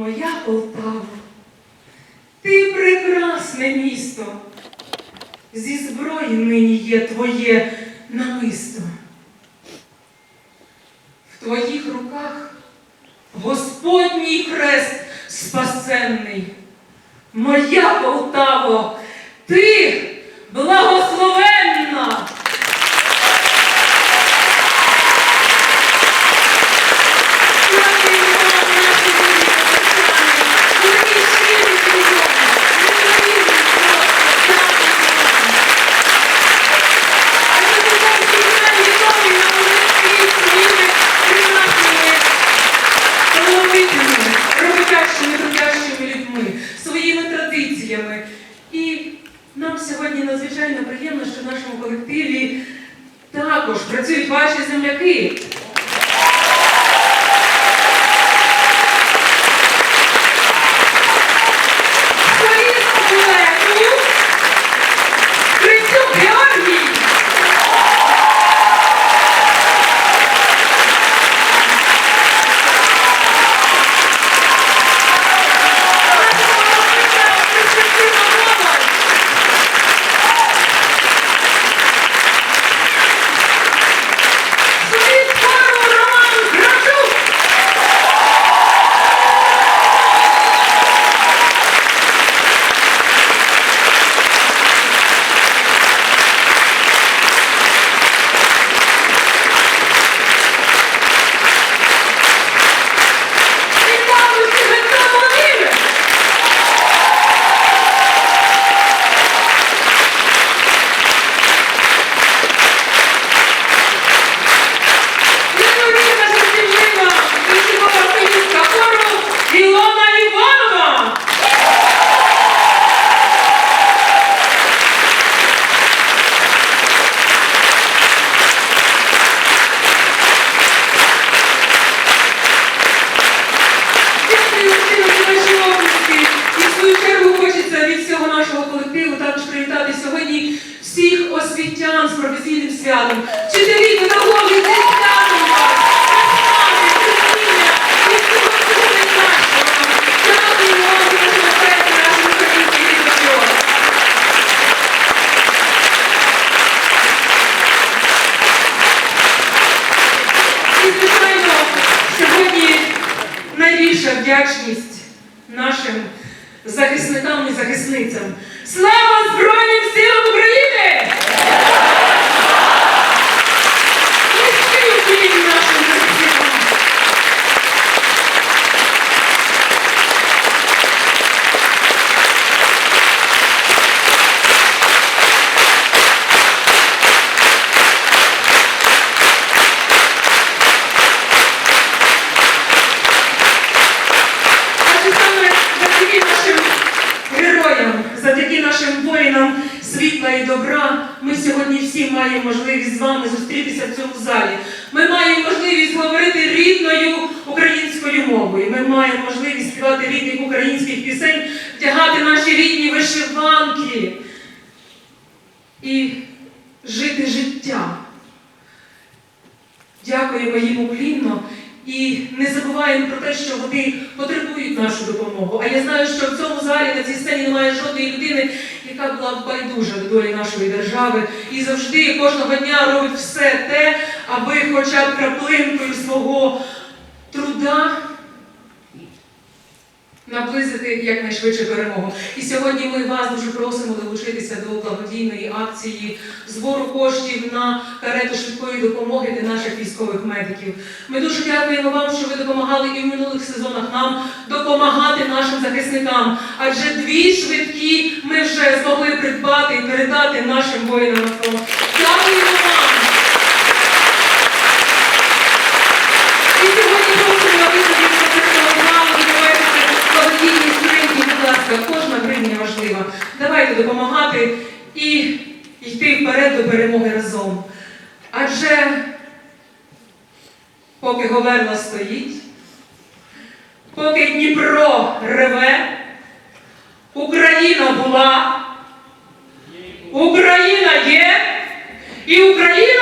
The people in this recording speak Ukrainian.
Полтаво, ти прекрасне місто. Зі зброї нині є твоє намисто. В твоїх руках Господній хрест спасенний. Моя Полтаво, ти благословенна. Колективі також працюють ваші земляки. Освітян з професійним святом. Вчителі, педагоги, зі святом вас! І, звичайно, сьогодні найбільша вдячність нашим захисникам і захисницям. Слава Збройним силам України! Низький уклін нашим захисникам! Адже саме завдяки нашим героям, завдяки нашим воїнам світла і добра, ми сьогодні всі маємо можливість з вами зустрітися в цьому залі. Ми маємо можливість говорити рідною українською мовою. Ми маємо можливість співати рідних українських пісень, вдягати наші рідні вишиванки і жити життя. Дякуємо їм уклінно і не забуваємо про те, що вони потребують нашу допомогу. А я знаю, що в цьому залі на цій сцені немає жодної людини, яка була байдужа до долі нашої держави. І завжди кожного дня робить все те, аби хоча б краплинкою свого труда наблизити якнайшвидше перемогу. І сьогодні ми вас дуже просимо долучитися до благодійної акції збору коштів на карету швидкої допомоги для наших військових медиків. Ми дуже дякуємо вам, що ви допомагали і в минулих сезонах нам допомагати нашим захисникам. Адже дві швидкі ми вже змогли придбати і передати нашим воїнам на фронт. Дякуємо допомагати і йти вперед до перемоги разом. Адже поки Говерла стоїть, поки Дніпро реве, Україна була, Україна є, і Україна